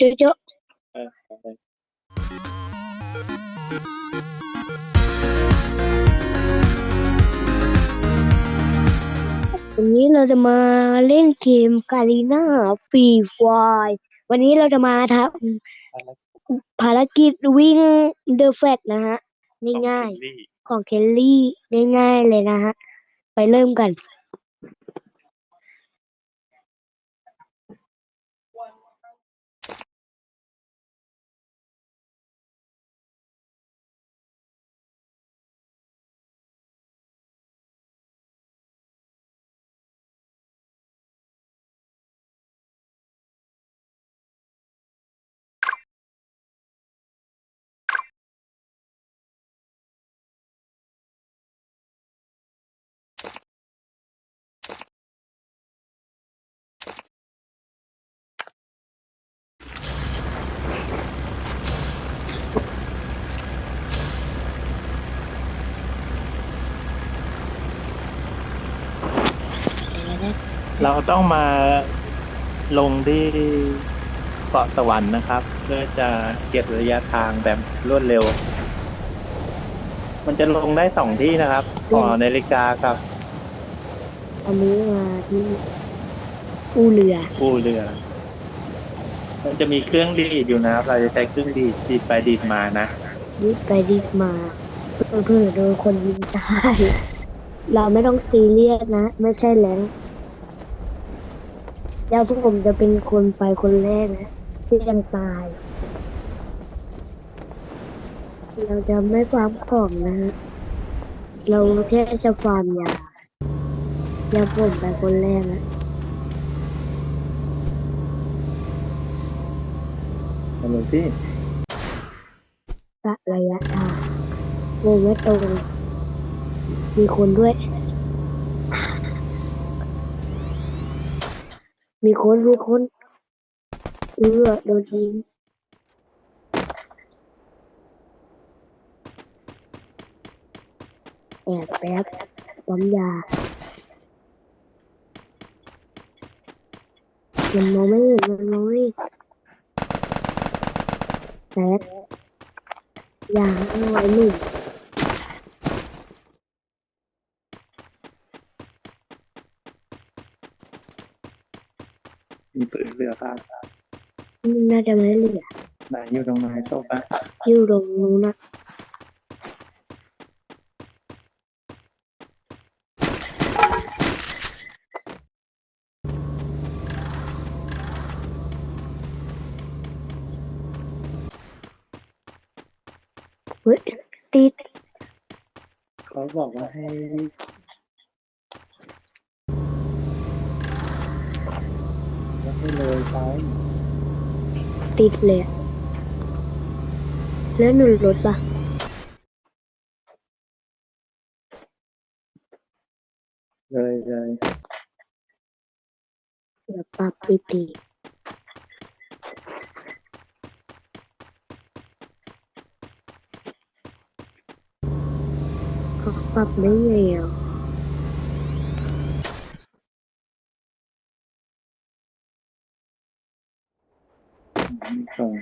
เจ๊ะเออวันนี้เราจะมาเล่นเกมกาลีนาฟรีไฟวันนี้เราจะมาทำภารกิจวิ่งเดอะแฟตนะฮะ ง่ายๆ ของเคลลี่ง่ายๆเลยนะฮะ ไปเริ่มกัน เราต้องมาลงที่เกาะสวรรค์นะครับ เพื่อจะเก็บระยะทางแบบรวดเร็ว มันจะลงได้สองที่นะครับหอนาฬิกากับอันนี้มาที่อูเรืออู่เรือ มันจะมีเครื่องดีดอยู่นะครับ เราจะใช้เครื่องดีดดีดไปดีดมานะดิดไปดิดมาเพื่อโดนคนยิงตายเราไม่ต้องซีเรียสนะ ไม่ใช่แรง แล้วพวกผมจะเป็นคนไปคนแรกนะที่ยังตาย เราจะไม่ฟาร์มของนะฮะเราแค่จะฟาร์มยาแล้วผมไปคนแรกนะมาดูที่กะระยะทางวงไม่ตรงมีคนด้วย มีคนมีคนเออโดนยิงแอบแป๊บปั๊มยามันมองไม่เห็นมันมองไม่เห็นแป๊บยาเอาไว้หนึ่ง มีปืนเรือครับมันน่าจะไม่เหลือไหนอยู่ตรงไหนโต๊ะปะอยู่ตรงนู้นนะเฮ้ยติดเขาบอกว่าให้ ว่าให้เลยไปติดเลยอะแล้วหนูรถปะเลยเลยเดี๋ยวปรับปิตีเขาปรับไม่ไงอะ ไม่ส่ง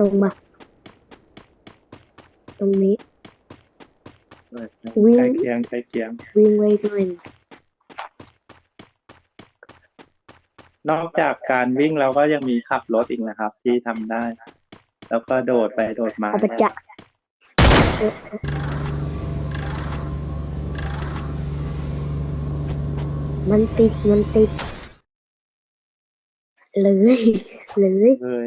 ตรงมา ตรงนี้เลยวิ่ง ใกล้เคียงใกล้เคียง วิ่งไว้ด้วยนอกจากการวิ่งเราก็ยังมีขับรถอีกนะครับ ที่ทำได้ แล้วก็โดดไปโดดมาเอาไปจะเอ๊ะมันติด มันติด เลย เลย เลย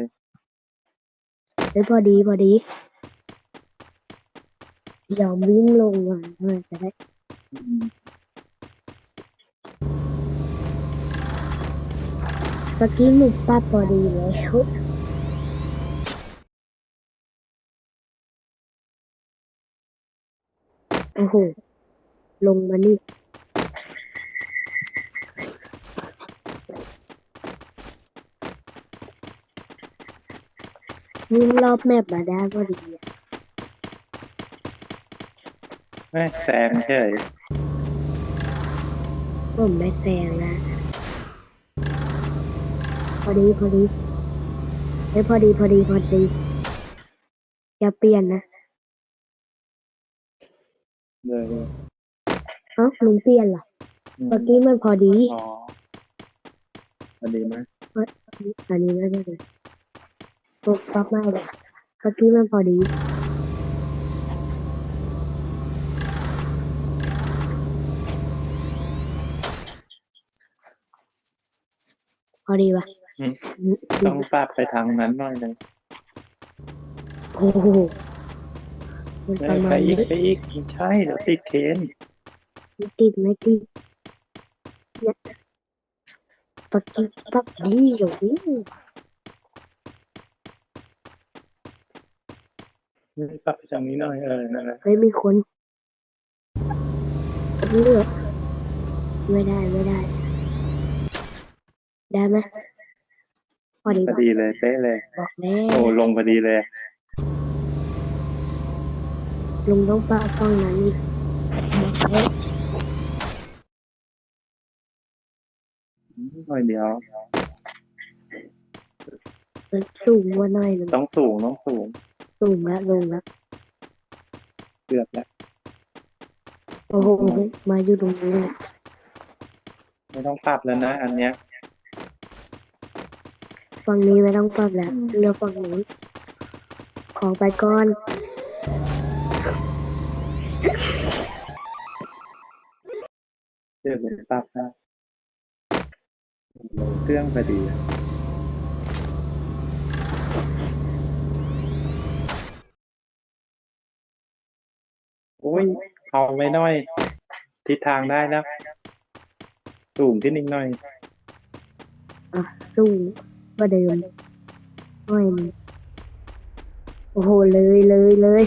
เลยพอดีพอดียอมวิ่งลงมาเพื่อจะได้อืมสกี้หมุปั๊บพอดีแล้วโอ้โห ลงมานี่ วิ่งรอบแมปมาได้พอดีอะแม่แซงเฉยผมไม่แซงนะ พอดีพอดีเฮ้ยพอดีพอดีพอดีอย่าเปลี่ยนนะเลยเอ้าลุงเปลี่ยนเหรออืมเมื่อกี้มันพอดีอ๋อพอดีไหมอันนี้ไม่ได้เลย ตกปั๊บไม่เลยเมื่อกี้มันพอดีพอดีปะอืมต้องปรับไปทางนั้นหน่อยหนึงโอ้โหมันเอประอมาไปณอีนี้กไปอีกไม่ใช่เดี๋ยวติดเคนไม่ติดไม่ติดเนี่ยปักกิ๊บปักดีอยู่ นี่ปรับไปทางนี้หน่อยเออนั่นแหละเฮ้ยมีคนเลือกไม่ได้ไม่ได้ ได้ไหมพอดีพอปะดีเลยเป๊ะเลยบอกแล้โอ้วลงพอดีเลยลุงต้องปะฟังนั้นอีกบอกแล้วหน่อยเดียวมันสูงกว่าหน่อยหนึงต้องสูงต้องสูง สูงแล้วลงแล้วเกือบแล้วโอ้โหมาอยู่ตรงนี้เลยไม่ต้องปรับแล้วนะ อันเนี้ยฝั่งนี้ไม่ต้องปรับแล้วเรือฝั่งนู้นขอไปก่อนเกือบเลยปรับนะลงเครื่องพอดี อะโอ้ยเอาไว้หน่อย ทิศทางได้แล้ว สูงขึ้นอีกหน่อย อะสูงกว่าเดิมหน่อยหนึงโอ้โหเลยเลยเลย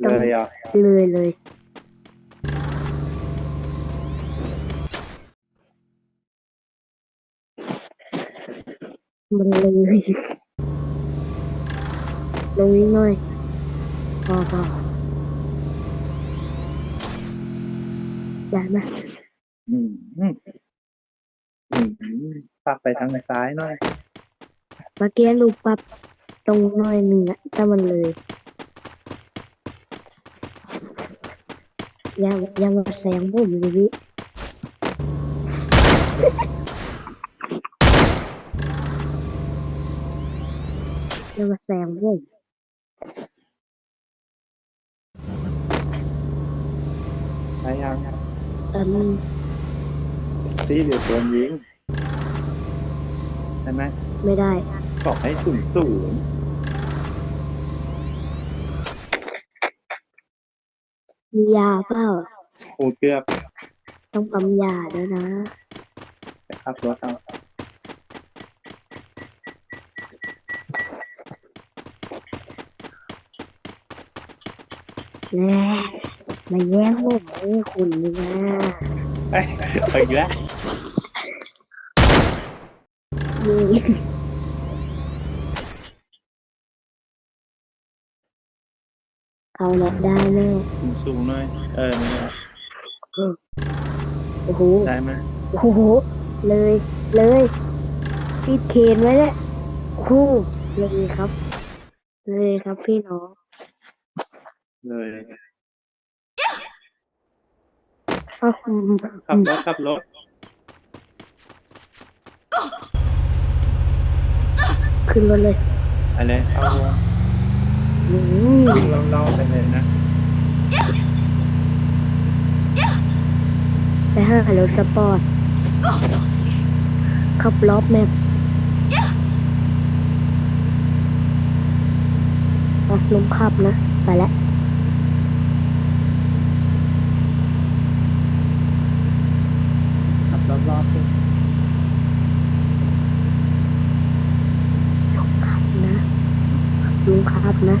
เลยอะเลยเลย มันเลยลงนิดหน่อย พอพอได้ไหมอืมอืมอืมปรับไปทางซ้ายหน่อย เมื่อกี้ลูกปับตรงหน่อยหนึ่งอะแต่มันเลยย่าอย่ามาแซงผมเลยพี่อย่ามาแซงผม เอืมซีเดี๋ยวโดนยิงใช่ไหมไม่ได้ บอกให้สูงสูงมียาเปล่าโอ้เกือบต้องปั๊มยาด้วยนะไปขับรถเอาแน่ มาแย่งผมให้คุณนี่นะไปไปอีกแล้วนี่เอาละได้แน่สูงสูงหน่อยเออนั่นแหละโอ้โห ได้ไหมโอ้โห เลยเลยติดเคนไว้เนี่ยโอ้โหเลยครับ เลยครับพี่น้องเลย อ้าวอืมขับรถขับรถขึ้นรถเลยอะไรเอาอืมวิ่งเล่าๆไปเลยนะไปห้ารถสปอร์ตขับรอบแมพอะลุงขับนะ ไปแล้ว ขับ รอบๆด้วยขับนะลุงขับนะ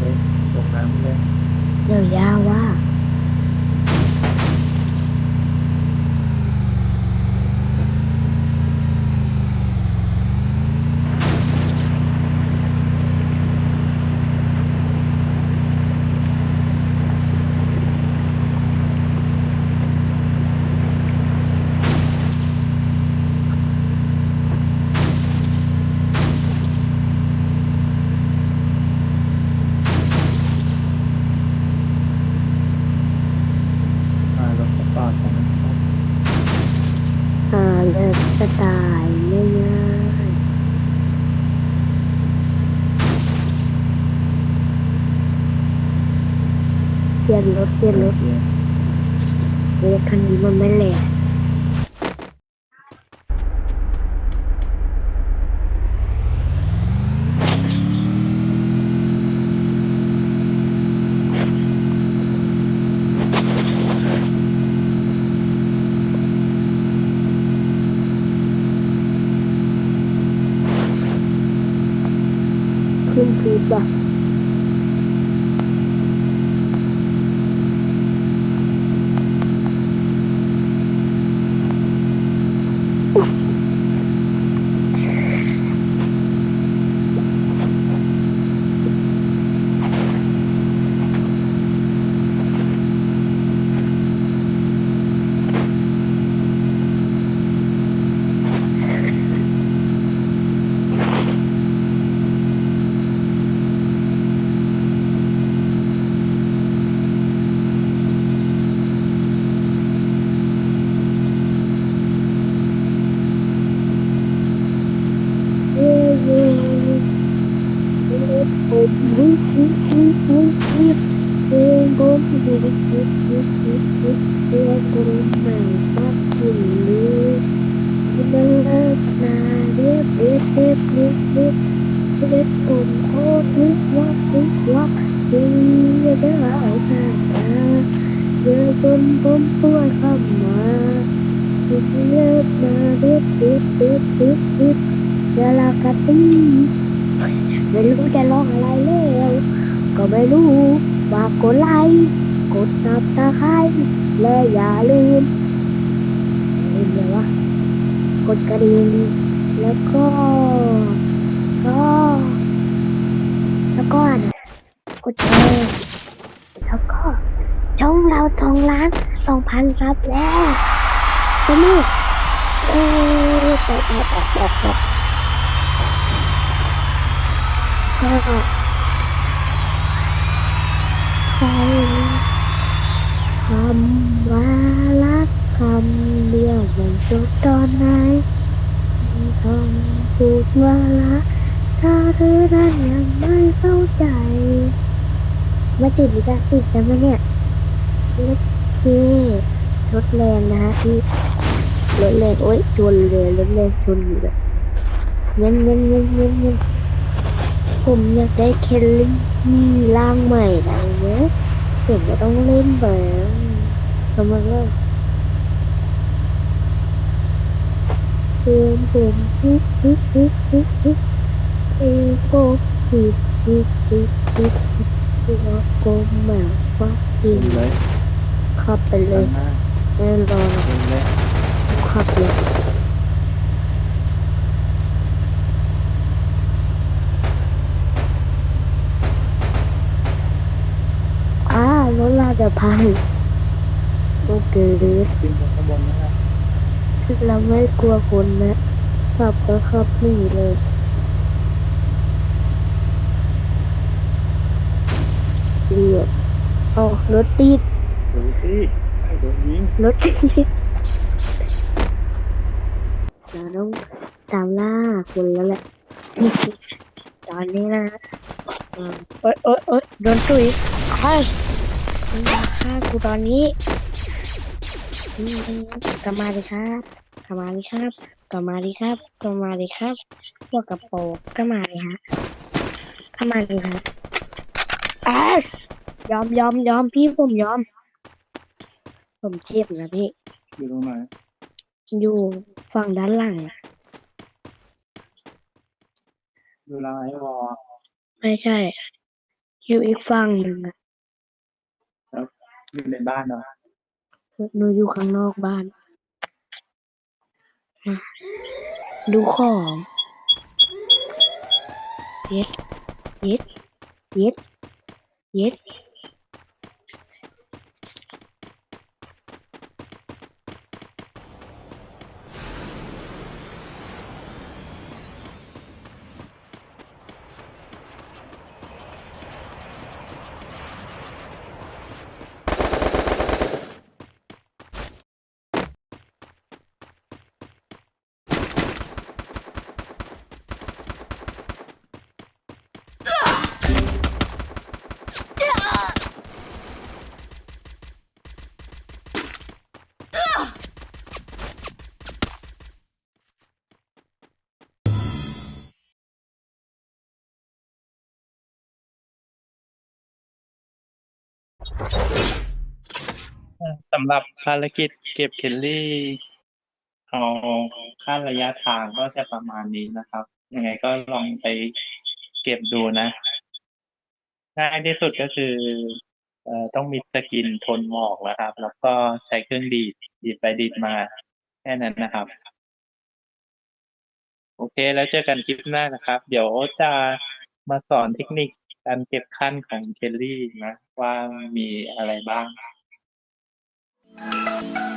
เลยลงน้ำเลยเดี๋ยวยาว่า จะตายง่ายๆเปลี่ยนรถเปลี่ยนรถรถคันนี้มันไม่แหลก ขึ้น รียบเรียบเรียบเรียบผมโคตรวิบวับวิบวับเย้เด้อเอาหน้าตาเย้จนผมปวเข้ามาเรียบเรียบมาเรียบเรียบเรียบเรียบเรียบเดี๋ยวเรากระตีไม่รู้จะร้องอะไรแล้วก็ไม่รู้ฝากกดไลค์กดซับสไครและอย่าลืมลืมเลยวะกดกระดิ่งแล้วก็ แล้วก็นะกดแชร์แล้วก็ช่องเราทองล้านสองพันซับแล้วสนุกเออแปะแปะแปะแปะแปก็ใครคำว่ารักคำเดียวมันจบตอนไหนไม่ต้องพูดว่ารัก ถ้าเธอนั้นยังไม่เข้าใจม่ติดลิขสิทธิ์ใช่ไหมเนี่ยโอเครถแรงนะฮะที่รถแรงโอ๊ยชนเลยรถแรงชนอยู่แบบเงี้ยเงี้ยเงี้ยเงี้ยเงี้ยผมอยากได้เคลลี่ร่างใหม่อะไรเงี้ยเห็นก็ต้องเล่นแบบทำไมล่ะเพื่อนผมฮิตฮิตฮิตฮิตฮิ ตเอโกฮิตฮิตฮิตฮิตฮิตตัวโกแมวฟักกิขึ้นนเลยขับไปเลข้ายงหน้าแน่นอนขึ้นเลยขับเลยอ่ารถลาจะพังโอเคขึ้นไปข้างบนนะครับเราไม่กลัวคนนะขับก็ขับหนีเลย เรียบเอารถติดดูสิโดนยิงรถติดเราต้องตามล่าคนแล้วแหละตอนนี้นะเออโอ๊ยโอ๊ยโอ๊ยโดนตุยใช่มันมาฆ่ากูตอนนี้อืมกลับมาเลยครับกลับมาเลยครับกลับมาเลยครับกลับมาเลยครับพวกกระโปรงก็มาเลยฮะก็มาเลยครับ อ่ายอมยอมยอมพี่ผมยอม ผมเจ็บนะพี่ อยู่ตรงไหน อยู่ฝั่งด้านหลังอะอยู่หลังไอ้วอไม่ใช่ อยู่อีกฝั่งหนึ่งอะอยู่ในบ้านเนาะหนูอยู่ข้างนอกบ้านอะดูของเย็ดเย็ดเย็ด เำหรับภารกิจเก็บเคลลี่ เอาค่าระยะทางก็จะประมาณนี้นะครับ ยังไงก็ลองไปเก็บดูนะง่ายที่สุดก็คือเอ่อต้องมีสกินทนหมอกนะครับ แล้วก็ใช้เครื่องดีดดีดไปดีดมาแค่นั้นนะครับ โอเคแล้วเจอกันคลิปหน้านะครับ เดี๋ยวจะมาสอนเทคนิคการเก็บขั้นของเคลลี่นะ ว่ามีอะไรบ้าง Thank you.